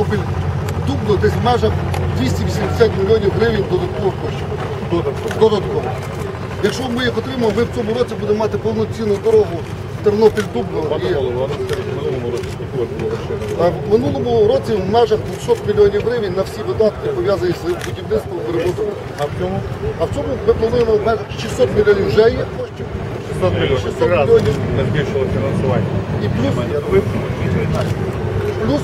Дубно десь в межах 280 мільйонів гривень додаткових коштів. Додатково. Якщо ми їх отримаємо, ми в цьому році будемо мати повноцінну дорогу Тернопіль-Дубно. І в минулому році в межах 200 мільйонів гривень на всі видатки пов'язані з будівництвом ремонтом. А в цьому А в цьому ми плануємо в межах 600 мільйонів вже є коштів. 600 мільйонів. 600 мільйонів. збільшило фінансування. І плюс, плюс,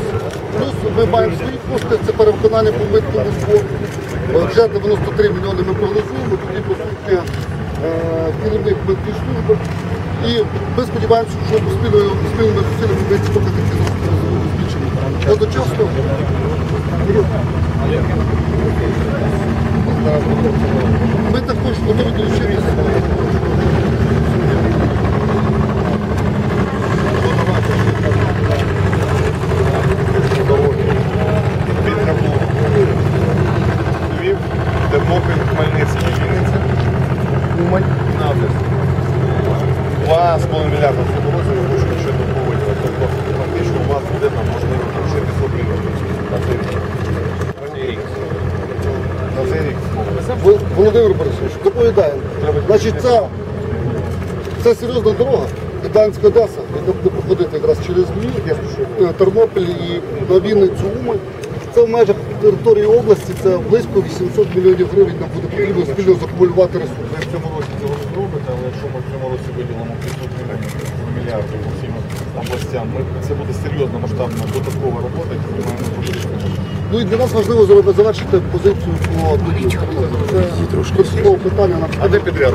плюс ми маємо свої кошти, це перевиконання по митному збору. Вже 93 мільйони ми прогнозуємо, тоді по суті е, керівник митної служби. І ми сподіваємося, що спільними зусиллями ми ці показники збільшимо. Одночасно ми також готові долучитися. Тернопіль, Хмельницький, Вінниця, Умань. Два з половиною мільярда в цьому році ми хочемо ще. Тобто фактично у вас буде там можливо ще 500 мільйонів на цей рік. На цей рік. Володимир Борисович, доповідаємо. Значить, це, це серйозна дорога. Гданська Одеса, буде проходити якраз через Львів, Тернопіль і на Вінницю Умань. Це в межах території області, це близько 800 мільйонів гривень нам буде потрібно спільно закумулювати ресурси. Ми в цьому році цього не зробите, але якщо ми в цьому році виділимо 500 мільйонів мільярдів усім областям, ми, це буде серйозна масштабна додаткова робота, яку ми маємо зробити. Ну і для нас важливо зробити- завершити позицію по. Це питання. А де підряд?